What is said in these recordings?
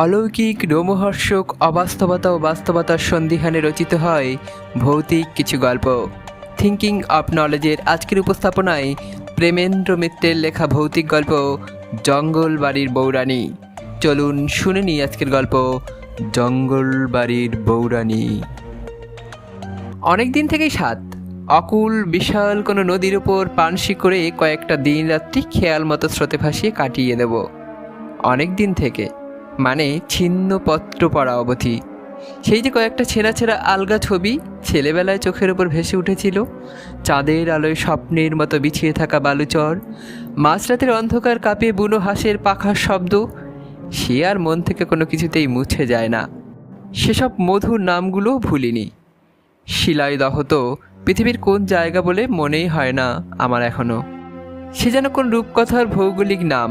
অলৌকিক, রোমহর্ষক, অবাস্তবতা ও বাস্তবতার সন্ধিহানে রচিত হয় ভৌতিক কিছু গল্প। থিঙ্কিং অফ নলেজের আজকের উপস্থাপনায় প্রেমেন্দ্র মিত্রের লেখা ভৌতিক গল্প জঙ্গল বাড়ির বৌরানী চলুন শুনে নিই আজকের গল্প জঙ্গল বাড়ির বৌরানী অনেক দিন থেকেই সাত। অকুল, বিশাল কোনো নদীর ওপর পানসি করে কয়েকটা দিন রাত্রি খেয়াল মতো স্রোতে ভাসিয়ে কাটিয়ে দেব। অনেক দিন থেকে। মানে ছিন্ন পত্র পড়া অবধি। সেই যে কয়েকটা ছেঁড়া ছেঁড়া আলগা ছবি ছেলেবেলায় চোখের ওপর ভেসে উঠেছিল। চাঁদের আলোয় স্বপ্নের মতো বিছিয়ে থাকা বালুচর, মাঝরাতের অন্ধকার কাঁপিয়ে বুনো হাসের পাখার শব্দ, সে আর মন থেকে কোনো কিছুতেই মুছে যায় না। সেসব মধুর নামগুলোও ভুলিনি। শিলায় দহত পৃথিবীর কোন জায়গা বলে মনেই হয় না আমার এখনও। সে যেন কোন রূপকথার ভৌগোলিক নাম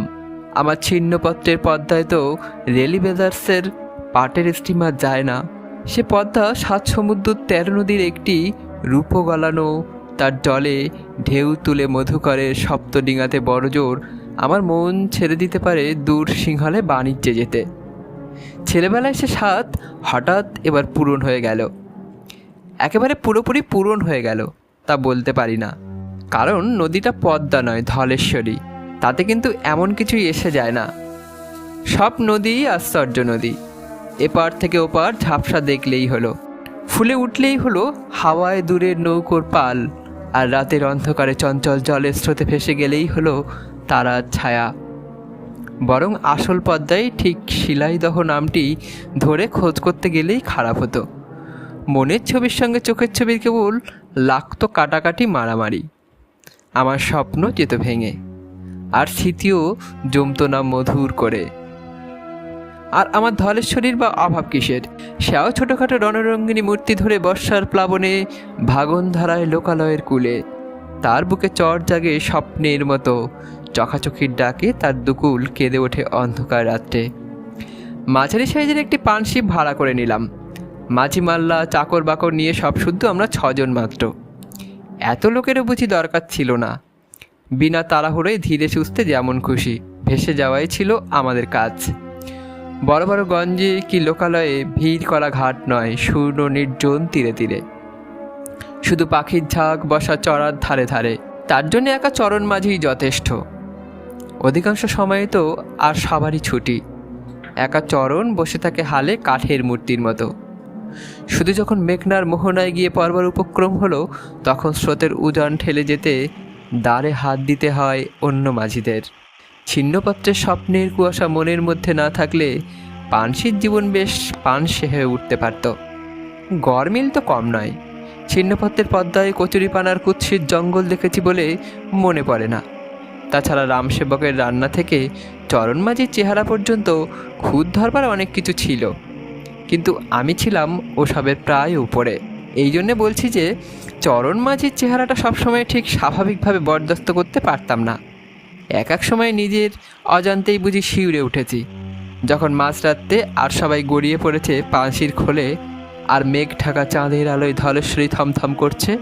আমার ছিন্নপত্রের পদ্মায় তো রেলি ব্রাদার্সের পাটের স্টিমার যায় না। সে পদ্মা সাত সমুদ্র তেরো নদীর একটি রূপ গলানো। তার জলে ঢেউ তুলে মধুকরের সপ্তডিঙাতে বড়জোর আমার মন ছেড়ে দিতে পারে দূর সিংহলে বাণিজ্যে যেতে। ছেলেবেলায় সে সাত হঠাৎ এবার পূরণ হয়ে গেল। একেবারে পুরোপুরি পূরণ হয়ে গেল, তা বলতে পারি না। কারণ নদীটা পদ্মা নয়, ধলেশ্বরী। তাতে কিন্তু এমন কিছুই এসে যায় না। সব নদীই আশ্চর্য নদী। এপার থেকে ওপার ঝাপসা দেখলেই হলো। ফুলে উঠলেই হলো হাওয়ায় দূরের নৌকোর পাল, আর রাতের অন্ধকারে চঞ্চল জলের স্রোতে ভেসে গেলেই হলো তারার ছায়া। বরং আসল পদ্মায় ঠিক শিলাইদহ নামটি ধরে খোঁজ করতে গেলেই খারাপ হতো। মনের ছবির সঙ্গে চোখের ছবির কেবল লাগতো কাটাকাটি মারামারি। আমার স্বপ্ন যেত ভেঙে। আর স্মৃতিও জমতো না মধুর করে। আর আমার ধলেশ্বরীর বা অভাব কিসের? সেও ছোটোখাটো রণরঙ্গিনী মূর্তি ধরে বর্ষার প্লাবনে ভাগন ধারায় লোকালয়ের কুলে। তার বুকে চর জাগে স্বপ্নের মতো। চখাচখির ডাকে তার দুকুল কেঁদে ওঠে অন্ধকার রাত্রে। মাঝারি সাইজের একটি পানশিপ ভাড়া করে নিলাম। মাঝি মাল্লা, চাকর বাকর নিয়ে সব শুদ্ধ আমরা ছজন মাত্র। এত লোকেরও বুঝি দরকার ছিল না। বিনা তাড়াহুড়োয় ধীরে সুস্থে যেমন খুশি, ভেসে যাওয়াই ছিল আমাদের কাজ। বড় বড় গঞ্জে কি লোকালয়ে ভিড় করা ঘাট নয়, শূন্য নির্জন তীরে তীরে। শুধু পাখির ঝাঁক বসা চড়ার ধারে ধারে, তার জন্য একা চরণ মাঝেই যথেষ্ট। অধিকাংশ সময়ে তো আর সবারই ছুটি। একা চরণ বসে থাকে হালে কাঠের মূর্তির মতো। শুধু যখন মেঘনার মোহনায় গিয়ে পড়বার উপক্রম হলো, তখন স্রোতের উজান ঠেলে যেতে দ্বারে হাত দিতে হয় অন্য মাঝিদের। ছিন্নপত্রের স্বপ্নের কুয়াশা মনের মধ্যে না থাকলে পানসির জীবন বেশ পানসে হয়ে উঠতে পারত। গরমিল তো কম নয়। ছিন্নপত্রের পদ্মায় কচুরিপানার কুৎসিত জঙ্গল দেখেছি বলে মনে পড়ে না। তাছাড়া রামসেবকের রান্না থেকে চরণমাঝির চেহারা পর্যন্ত খুদ ধরবার অনেক কিছু ছিল। কিন্তু আমি ছিলাম ওসবের প্রায় উপরে। এই জন্যে বলছি যে, চরণ মাঝির চেহারাটা সবসময় ঠিক স্বাভাবিকভাবে বরদাস্ত করতে পারতাম না। এক এক সময় নিজের অজান্তেই বুঝি শিউরে উঠেছি। যখন মাঝরাত্রে আর সবাই গড়িয়ে পড়েছে পাঁশির খোলে আর মেঘ ঢাকা চাঁদের আলোয় ধলেশ্বরী থমথম করছে,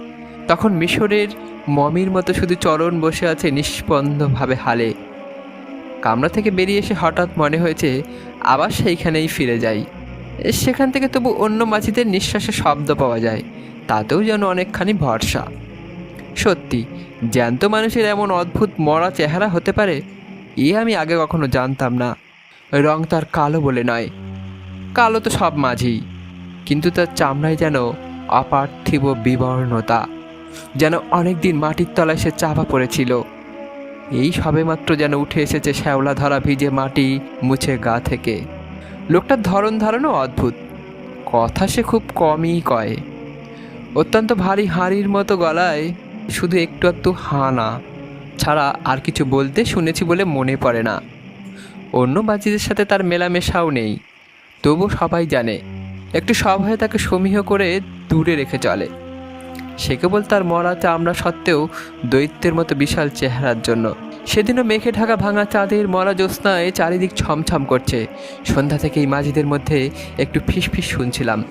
তখন মিশরের মমির মতো শুধু চরণ বসে আছে নিষ্পন্দভাবে হালে। কামরা থেকে বেরিয়ে এসে হঠাৎ মনে হয়েছে, আবার সেইখানেই ফিরে যাই। সেখান থেকে তবু অন্য মাঝিদের নিঃশ্বাসে শব্দ পাওয়া যায়। তাতেও যেন অনেকখানি ভরসা। সত্যি, জ্যান্ত মানুষের এমন অদ্ভুত মরা চেহারা হতে পারে? এ আমি আগে কখনো জানতাম না। রং তার কালো বলে নয়। কালো তো সব মাঝি। কিন্তু তার চামড়ায় যেন অপার্থিব বিবর্ণতা। যেন অনেকদিন মাটির তলায় সে চাপা পড়েছিল। এই সবেমাত্র যেন উঠে এসেছে শ্যাওলা ধরা ভিজে মাটি মুছে গা থেকে। লোকটার ধরন ধারণও অদ্ভুত। কথা সে খুব কমই কয়। অত্যন্ত ভারী হাঁড়ির মতো গলায় শুধু একটু একটু হানা ছাড়া আর কিছু বলতে শুনেছি বলে মনে পড়ে না। অন্য বাজিদের সাথে তার মেলামেশাও নেই। তবু সবাই জানে, একটু সভয়ে তাকে সমীহ করে দূরে রেখে চলে। সে কেবল তার মরা চামড়া সত্ত্বেও দৈত্যের মতো বিশাল চেহারার জন্য। সেদিনও মেঘে ঢাকা ভাঙা চাঁদের মরা জ্যোৎস্নায় চারিদিক ছমছম করছে। সন্ধ্যা থেকেই মাঝিদের মধ্যে একটু ফিসফিস শুনছিলাম।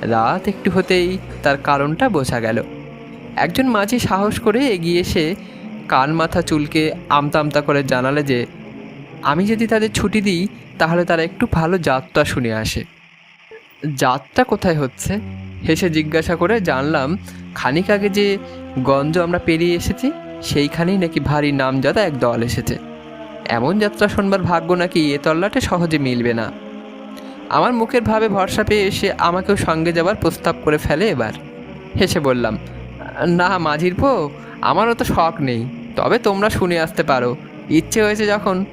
রাত একটু হতেই তার কারণটা বোঝা গেল। একজন মাঝি সাহস করে এগিয়ে এসে কান মাথা চুলকে আমতা আমতা করে জানালে যে, আমি যদি তাদের ছুটি দিই, তাহলে তারা একটু ভালো যাত্রা শুনে আসে। যাত্রা কোথায় হচ্ছে? হেসে জিজ্ঞাসা করে জানলাম, খানিক আগে যে গঞ্জ আমরা পেরিয়ে এসেছি সেইখানেই নাকি ভারী নামজাদা এক দল এসেছে। এমন যাত্রা শোনবার ভাগ্য নাকি এ তল্লাটে সহজে মিলবে না। আমার মুখের ভাবে ভরসা পেয়ে এসে আমাকেও সঙ্গে যাবার প্রস্তাব করে ফেলে এবার। হেসে বললাম, না মাঝির পো আমারও তো শখ নেই। তবে তোমরা শুনে আসতে পারো। ইচ্ছে হয়েছে যখন।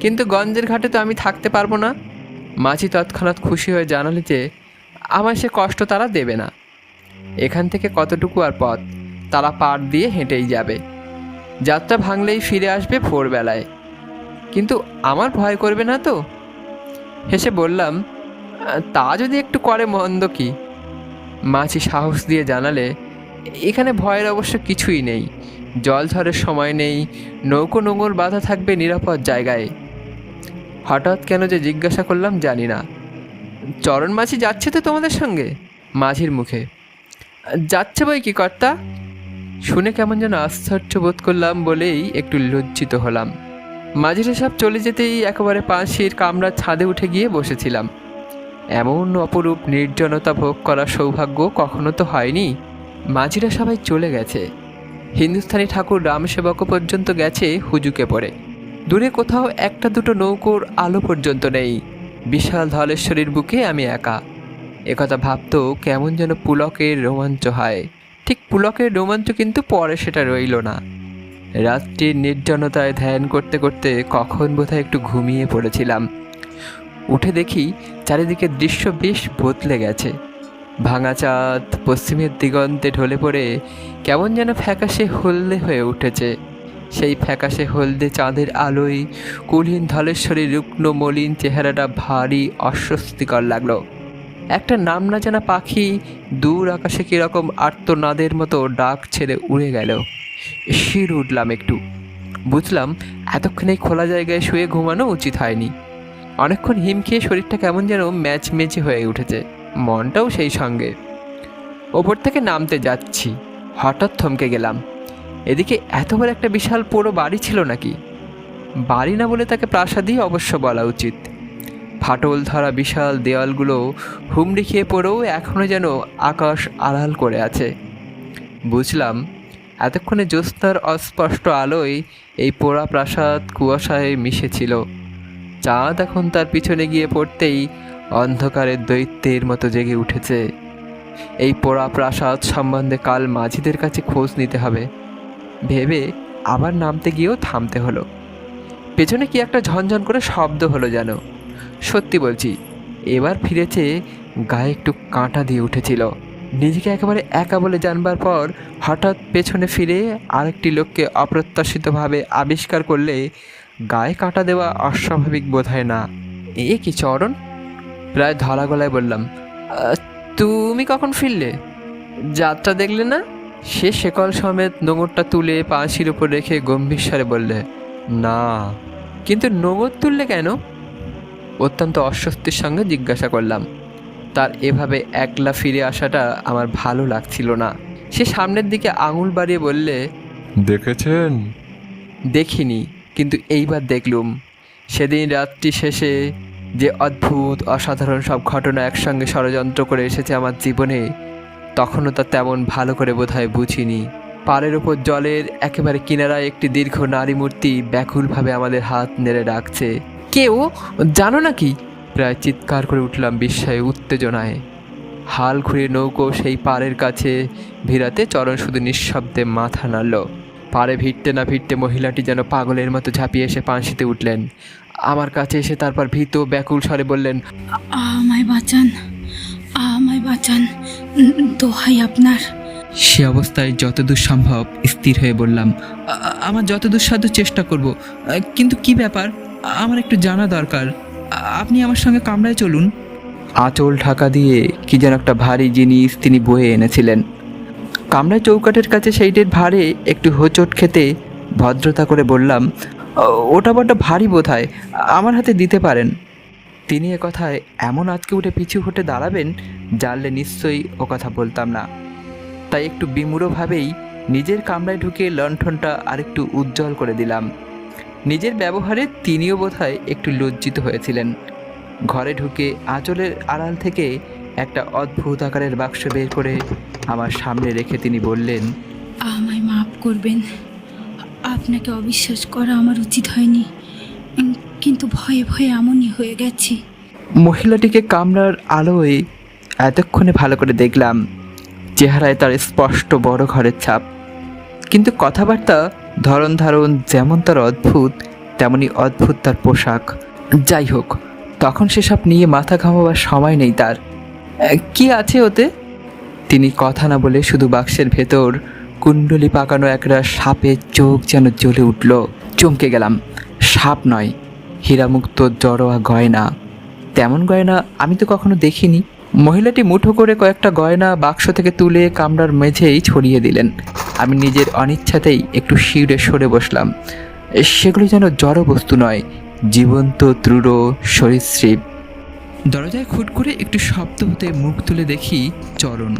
কিন্তু গঞ্জের ঘাটে তো আমি থাকতে পারব না। মাঝি তৎক্ষণাৎ খুশি হয়ে জানালে যে আমার সে কষ্ট তারা দেবে না। এখান থেকে কতটুকু আর পথ, তারা পার দিয়ে হেঁটেই যাবে। যাত্রা ভাঙলেই ফিরে আসবে ভোরবেলায়। কিন্তু আমার ভয় করবে না তো? হেসে বললাম, তা যদি একটু করে মন্দ কি? মাছি সাহস দিয়ে জানালে, এখানে ভয়ের অবশ্য কিছুই নেই। জল ঝড়ের সময় নেই, নৌকো নোঙর বাধা থাকবে নিরাপদ জায়গায়। হঠাৎ কেন যে জিজ্ঞাসা করলাম জানি না। চরণ মাছি যাচ্ছে তো তোমাদের সঙ্গে? মাঝির মুখে, যাচ্ছে বই কি কর্তা? শুনে কেমন যেন আশ্চর্য বোধ করলাম বলেই একটু লজ্জিত হলাম। মাঝিরা সব চলে যেতেই একেবারে পাঁচির কামরার ছাদে উঠে গিয়ে বসেছিলাম। এমন অপরূপ নির্জনতা ভোগ করার সৌভাগ্য কখনো তো হয়নি। মাঝিরা সবাই চলে গেছে। হিন্দুস্থানি ঠাকুর রামসেবকও পর্যন্ত গেছে হুজুকে পড়ে। দূরে কোথাও একটা দুটো নৌকোর আলো পর্যন্ত নেই। বিশাল ধলেশ্বরীর বুকে আমি একা। একথা ভাবতেও কেমন যেন পুলকের রোমাঞ্চ হয়। ঠিক পুলকের রোমাঞ্চ কিন্তু পরে সেটা রইল না। রাত্রির নির্জনতায় ধ্যান করতে করতে কখন বোধহয় একটু ঘুমিয়ে পড়েছিলাম। উঠে দেখি চারিদিকে দৃশ্য বেশ বদলে গেছে। ভাঙা চাঁদ, পশ্চিমের দিগন্তে ঢলে পড়ে কেমন যেন ফ্যাকাশে হলদে হয়ে উঠেছে। সেই ফ্যাকাশে হলদে চাঁদের আলোয় কুলীন ধলেশ্বরীর রুগ্ন মলিন চেহারাটা ভারী অস্বস্তিকর লাগল। একটা নাম না জানা পাখি দূর আকাশে কীরকম আর্তনাদের মতো ডাক ছেড়ে উড়ে গেল। শির উঠলাম একটু। বুঝলাম এতক্ষণ এই খোলা জায়গায় শুয়ে ঘুমানো উচিত হয়নি। অনেকক্ষণ হিম খেয়ে শরীরটা কেমন যেন ম্যাচ মেচে হয়ে উঠেছে, মনটাও সেই সঙ্গে। ওপর থেকে নামতে যাচ্ছি, হঠাৎ থমকে গেলাম। এদিকে এত বড় একটা বিশাল পুরো বাড়ি ছিল নাকি? বাড়ি না বলে তাকে প্রাসাদই অবশ্য বলা উচিত। ফাটল ধরা বিশাল দেওয়ালগুলো হুমড়ি খেয়ে পড়েও এখনও যেন আকাশ আড়াল করে আছে। বুঝলাম, এতক্ষণে জ্যোৎস্নার অস্পষ্ট আলোয় এই পোড়া প্রাসাদ কুয়াশায় মিশেছিল। চাঁদ এখন তার পিছনে গিয়ে পড়তেই অন্ধকারের দৈত্যের মতো জেগে উঠেছে। এই পোড়া প্রাসাদ সম্বন্ধে কাল মাঝিদের কাছে খোঁজ নিতে হবে। ভেবে আবার নামতে গিয়েও থামতে হলো। পেছনে কি একটা ঝনঝন করে শব্দ হলো যেন। সত্যি বলছি, এবার ফিরেছে গায়ে একটু কাঁটা দিয়ে উঠেছিল। নিজেকে একেবারে একা বলে জানবার পর হঠাৎ পেছনে ফিরে আরেকটি লোককে অপ্রত্যাশিতভাবে আবিষ্কার করলে গায়ে কাঁটা দেওয়া অস্বাভাবিক বোধ হয় না। এ কি চরণ? প্রায় ধরা গলায় বললাম তুমি কখন ফিরলে? যাত্রা দেখলে না? সে শেকল সমেত নোঙরটা তুলে পাঁচির উপর রেখে গম্ভীর স্বরে বললে, না। কিন্তু নোঙর তুললে কেন? অত্যন্ত অস্বস্তির সঙ্গে জিজ্ঞাসা করলাম তার এভাবে একলা ফিরে আসাটা আমার ভালো লাগছিল না। সে সামনের দিকে আঙুল বাড়িয়ে বললে দেখেছেন? দেখিনি কিন্তু এইবার দেখলুম। সেদিন রাত্রি শেষে যে অদ্ভুত অসাধারণ সব ঘটনা একসঙ্গে ষড়যন্ত্র করে এসেছে আমার জীবনে তখনও তা তেমন ভালো করে বোধহয় বুঝিনি। পাড়ের ওপর জলের একেবারে কিনারায় একটি দীর্ঘ নারী মূর্তি ব্যাকুলভাবে আমাদের হাত নেড়ে ডাকছে। কেউ জানো নাকি? প্রায় চিৎকার করে উঠলাম বিস্ময়ে উত্তেজনায়। হাল ঘুরে নৌকো সেই পাড়ের কাছে ভিড়াতে চরণ শুধু নিঃশব্দে মাথা নাড়ল। পাড়ে ভিড়তে না ভিড়তে মহিলাটি যেন পাগলের মতো ঝাঁপিয়ে এসে পাঁশিতে উঠলেন। আমার কাছে এসে তারপর ভীত ব্যাকুল স্বরে বললেন আমায় বাঁচান আমায় বাঁচান দোহাই আপনার। সে অবস্থায় যতদূর সম্ভব স্থির হয়ে বললাম "আ- আ- আমার যতদূর সাধ্য চেষ্টা করব কিন্তু কি ব্যাপার? আমার একটু জানা দরকার। আপনি আমার সঙ্গে কামরায় চলুন। আঁচল ঢাকা দিয়ে কি যেন একটা ভারী জিনিস তিনি বয়ে এনেছিলেন। কামরায় চৌকাঠের কাছে সেইটির ভারে একটু হোঁচট খেতে ভদ্রতা করে বললাম, ওটা বড্ড ভারী বোধ হয় আমার হাতে দিতে পারেন। তিনি এ কথায় এমন আজকে উঠে পিছু হটে দাঁড়াবেন, জানলে নিশ্চয়ই ও কথা বলতাম না। তাই একটু বিমূঢ়ভাবেই নিজের কামরায় ঢুকে লণ্ঠনটা আরেকটু উজ্জ্বল করে দিলাম। নিজের ব্যবহারে তিনিও বোধহয় একটু লজ্জিত হয়েছিলেন। ঘরে ঢুকে আঁচলের আড়াল থেকে একটা অদ্ভুত আকারের বাক্স বের করে আমার সামনে রেখে তিনি বললেন আমায় মাফ করবেন। আপনাকে অবিশ্বাস করা আমার উচিত হয়নি। কিন্তু ভয়ে ভয়ে এমনই হয়ে গেছি। মহিলাটিকে কামরার আলোয় এতক্ষণে ভালো করে দেখলাম চেহারায় তার স্পষ্ট বড় ঘরের ছাপ। কিন্তু কথাবার্তা ধরন ধারণ যেমন তার অদ্ভুত, তেমনি অদ্ভুত তার পোশাক। যাই হোক, তখন সেসব নিয়ে মাথা ঘামাবার সময় নেই তার। কি আছে ওতে? তিনি কথা না বলে শুধু বাক্সের ভেতর কুণ্ডলি পাকানো একটা সাপের চোখ যেন জ্বলে উঠল। চমকে গেলাম। সাপ নয়, হীরামুক্ত জড়োয়া গয়না। তেমন গয়না আমি তো কখনো দেখিনি। মহিলাটি মুঠো করে কয়েকটা গয়না, বাক্স থেকে তুলে কামরার মেঝেই ছড়িয়ে দিলেন। আমি নিজের অনিচ্ছাতেই একটু শিউরে সরে বসলাম। সেগুলো যেন জড় বস্তু নয়, জীবন্ত, দৃঢ়, সরীসৃপ। দরজায় খুট করে একটু শব্দ হতে মুখ তুলে দেখি চরণ।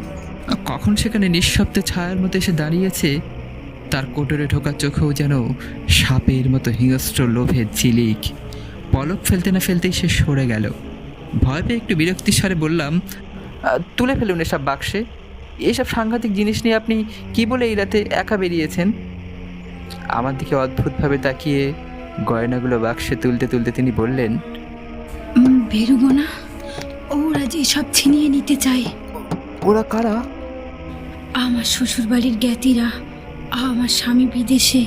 কখন সেখানে নিঃশব্দে ছায়ার মতো এসে দাঁড়িয়েছে, তার কোটরে ঢোকা চোখেও যেন সাপের মতো হিংস্র লোভের ঝিলিক। পলক ফেলতে না ফেলতেই সে সরে গেল। ভয় পেয়ে একটু বিরক্তির স্বরে বললাম তুলে ফেলুন এসব বাক্সে। এসব সাংঘাতিক জিনিস নিয়ে আপনি কি বলে এই রাতে একা বেরিয়েছেন? আমার দিকে অদ্ভুতভাবে তাকিয়ে গয়নাগুলো বাক্সে তুলতে তুলতে তিনি বললেন উম, না। ওরা যে সব ছিনিয়ে নিতে চায়। ওরা কারা? আমার শ্বশুরবাড়ির জ্ঞাতিরা আমার স্বামী বিদেশে।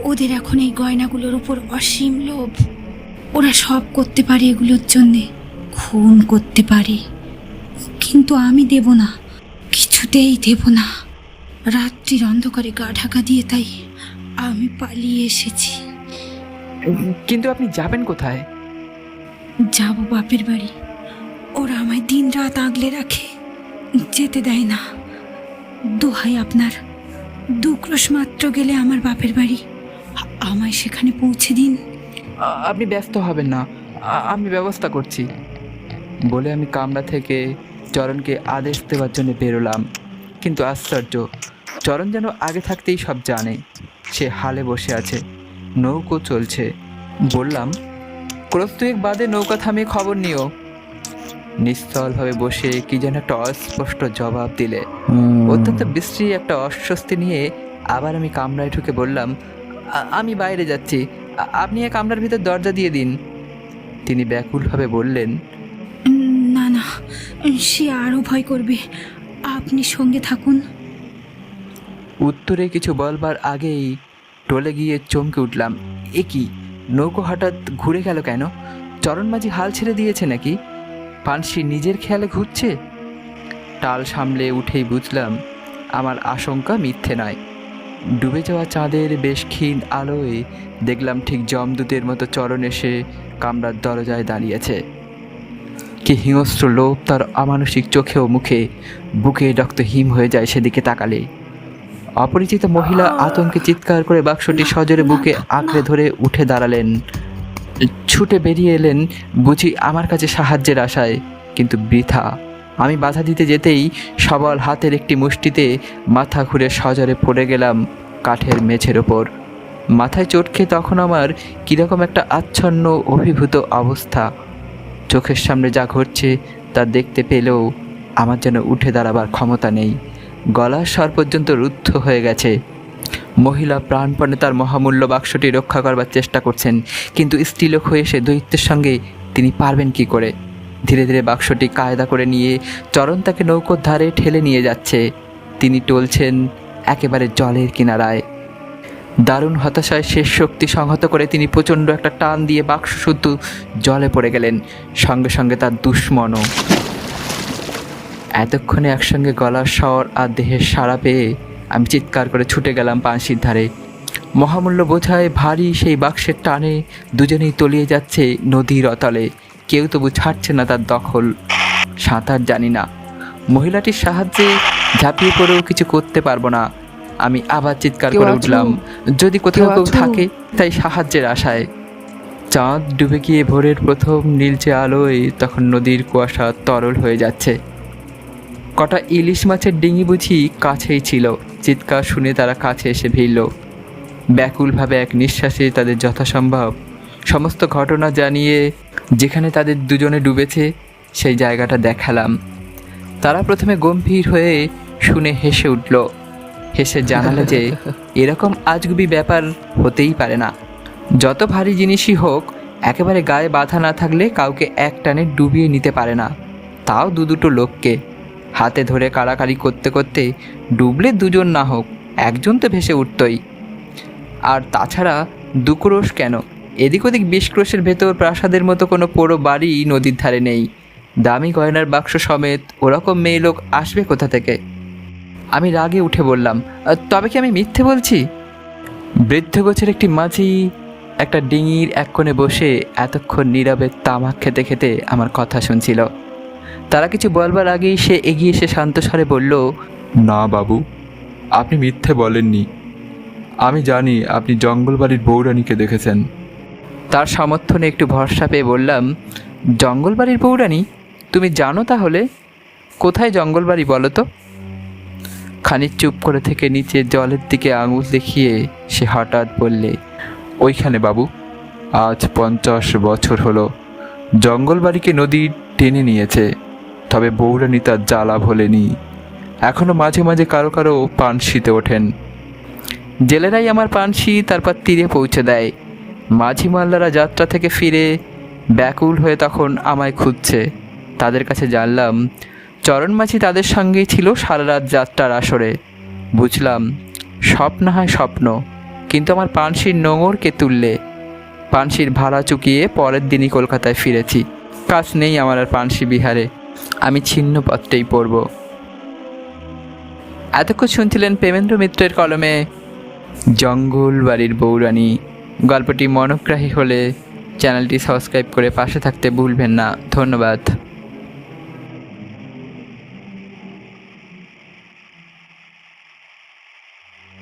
ওদের এখন এই গয়নাগুলোর উপর অসীম লোভ। ওরা সব করতে পারে এগুলোর জন্যে। খুন করতে পারে কিন্তু আমি দেব না কিছুতেই দেব না। রাত্রির অন্ধকারে গা ঢাকা দিয়ে তাই আমি পালিয়ে এসেছি। কিন্তু আপনি যাবেন কোথায়? যাব বাপের বাড়ি। ওরা আমায় দিন রাত আগলে রাখে যেতে দেয় না। দোহাই আপনার দু ক্রোশ মাত্র গেলে আমার বাপের বাড়ি। আমায় সেখানে পৌঁছে দিন। আপনি ব্যস্ত হবেন না আমি ব্যবস্থা করছি। বলে আমি কামরা থেকে চরণকে আদেশ দেওয়ার জন্য বেরোলাম। কিন্তু আশ্চর্য চরণ যেন আগে থাকতেই সব জানে। সে হালে বসে আছে নৌকো চলছে। বললাম ক্রস্তুয়েক বাদে নৌকা থামিয়ে খবর নিও। নিশ্চলভাবে বসে কি যেন একটা অস্পষ্ট জবাব দিলে। অত্যন্ত বিশ্রী একটা অস্বস্তি নিয়ে আবার আমি কামরায় ঢুকে বললাম আমি বাইরে যাচ্ছি। আপনি এক কামরার ভিতর দরজা দিয়ে দিন। তিনি ব্যাকুলভাবে বললেন সে আরও ভয় করবে। আপনি সঙ্গে থাকুন। উত্তরে কিছু বলবার আগেই টলে গিয়ে চমকে উঠলাম। এ কি? নৌকো হঠাৎ ঘুরে গেল কেন? চরণমাঝি হাল ছেড়ে দিয়েছে নাকি? পানসি নিজের খেয়ালে ঘুরছে? টাল সামলে উঠেই বুঝলাম, আমার আশঙ্কা মিথ্যে নয়। ডুবে যাওয়া চাঁদের বেশ ক্ষীণ আলোয় দেখলাম ঠিক জমদূতের মতো চরণ এসে কামরার দরজায় দাঁড়িয়েছে। কি হিংস্র লোভ তার অমানসিক চোখে ও মুখে? বুকে রক্ত হিম হয়ে যায় সেদিকে তাকালে। অপরিচিত মহিলা আতঙ্কে চিৎকার করে বাক্সটি সজোরে বুকে আঁকড়ে ধরে উঠে দাঁড়ালেন। ছুটে বেরিয়ে এলেন বুঝি আমার কাছে সাহায্যের আশায়, কিন্তু বৃথা। আমি বাধা দিতে যেতেই সবল হাতের একটি মুষ্টিতে মাথা ঘুরে সজরে পড়ে গেলাম কাঠের মেঝের ওপর। মাথায় চোট খেয়ে তখন আমার কীরকম একটা আচ্ছন্ন, অভিভূত অবস্থা। চোখের সামনে যা ঘটছে তা দেখতে পেলেও আমার যেন উঠে দাঁড়াবার ক্ষমতা নেই। গলার স্বর পর্যন্ত রুদ্ধ হয়ে গেছে। মহিলা প্রাণপণে তার মহামূল্য বাক্সটি রক্ষা করবার চেষ্টা করছেন, কিন্তু স্ত্রীলোক হয়ে সে দৈত্যের সঙ্গে তিনি পারবেন কি করে? ধীরে ধীরে বাক্সটি কায়দা করে নিয়ে চরণ তাকে নৌকোর ধারে ঠেলে নিয়ে যাচ্ছে। তিনি টলছেন একেবারে জলের কিনারায়। দারুণ হতাশায় শেষ শক্তি সংহত করে তিনি প্রচণ্ড একটা টান দিয়ে বাক্স শুদ্ধ জলে পড়ে গেলেন, সঙ্গে সঙ্গে তার দুশ্মনও। এতক্ষণে একসঙ্গে গলার স্বর আর দেহের সাড়া পেয়ে আমি চিৎকার করে ছুটে গেলাম পাঁশির ধারে। মহামূল্য বোঝায় ভারী সেই বাক্সের টানে দুজনেই তলিয়ে যাচ্ছে নদীর অতলে, কেউ তবু ছাড়ছে না তার দখল, সাঁতার জানি না। মহিলাটির সাহায্যে ঝাঁপিয়ে পড়েও কিছু করতে পারব না। আমি আবার চিৎকার করে উঠলাম। যদি কোথাও কেউ থাকে তাই সাহায্যের আশায়। চাঁদ ডুবে গিয়ে ভোরের প্রথম নীলচে আলোয় তখন নদীর কুয়াশা তরল হয়ে যাচ্ছে। কটা ইলিশ মাছের ডিঙি বুঝি কাছেই ছিল। চিৎকার শুনে তারা কাছে এসে ভিড়ল। ব্যাকুলভাবে এক নিঃশ্বাসে তাদের যথাসম্ভব সমস্ত ঘটনা জানিয়ে যেখানে তাদের দুজনে ডুবেছে সেই জায়গাটা দেখালাম। তারা প্রথমে গম্ভীর হয়ে শুনে হেসে উঠল। হেসে জানালে যে, এরকম আজগুবি ব্যাপার হতেই পারে না। যত ভারী জিনিসই হোক, একেবারে গায়ে বাধা না থাকলে কাউকে এক টানে ডুবিয়ে নিতে পারে না। তাও দু দুটো লোককে। হাতে ধরে কাড়াকাড়ি করতে করতে ডুবলে দুজন না হোক, একজন তো ভেসে উঠতই। আর তাছাড়া দুক্রোশ কেন? এদিক ওদিক বিশ ক্রোশের ভেতর প্রাসাদের মতো কোনো পোড়ো বাড়ি নদীর ধারে নেই। দামি গয়নার বাক্স সমেত ওরকম মেয়ে লোক আসবে কোথা থেকে? আমি রাগে উঠে বললাম "আহ, তবে কি আমি মিথ্যে বলছি? বৃদ্ধ গোছের একটি মাঝি একটা ডিঙির এক কোণে বসে এতক্ষণ নীরবে তামাক খেতে খেতে আমার কথা শুনছিল। তারা কিছু বলবার আগেই সে এগিয়ে এসে শান্ত স্বরে বলল না বাবু আপনি মিথ্যে বলেননি। আমি জানি আপনি জঙ্গলবাড়ির বৌরানীকে দেখেছেন। তার সমর্থনে একটু ভরসা পেয়ে বললাম জঙ্গলবাড়ির বৌরানী? তুমি জানো তাহলে? কোথায় জঙ্গলবাড়ি বলো তো? খানিক চুপ করে থেকে নিচে জলের দিকে আঙুল দেখিয়ে সে হঠাৎ বললে, ওইখানে বাবু, আজ পঞ্চাশ বছর হলো। জঙ্গলবাড়িকে নদী টেনে নিয়েছে, তবে বৌরানী তার জ্বালা ভোলেনি। এখনও মাঝে মাঝে কারও কারও পানশিতে ওঠেন। জেলেরাই আমার পানসি তারপর তীরে পৌঁছে দেয়। মাঝি মাল্লারা যাত্রা থেকে ফিরে ব্যাকুল হয়ে তখন আমায় খুঁজছে। তাদের কাছে জানলাম চরণ মাঝি তাদের সঙ্গেই ছিল সারা রাত যাত্রার আসরে। বুঝলাম, স্বপ্ন হয় স্বপ্ন, কিন্তু আমার পানসির নোঙরকে তুললে? পানসির ভাড়া চুকিয়ে পরের দিনই কলকাতায় ফিরেছি। কাজ নেই আমার আর পানসি বিহারে, আমি ছিন্ন পত্রেই পড়ব। এতক্ষণ শুনছিলেন প্রেমেন্দ্র মিত্রের কলমে, জঙ্গল বাড়ির বৌরানী গল্পটি মনোগ্রাহী হলে চ্যানেলটি সাবস্ক্রাইব করে পাশে থাকতে ভুলবেন না। ধন্যবাদ।